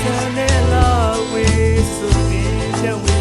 ချမ်းနဲ့လာဝေးစုပြီးချက်ဝေး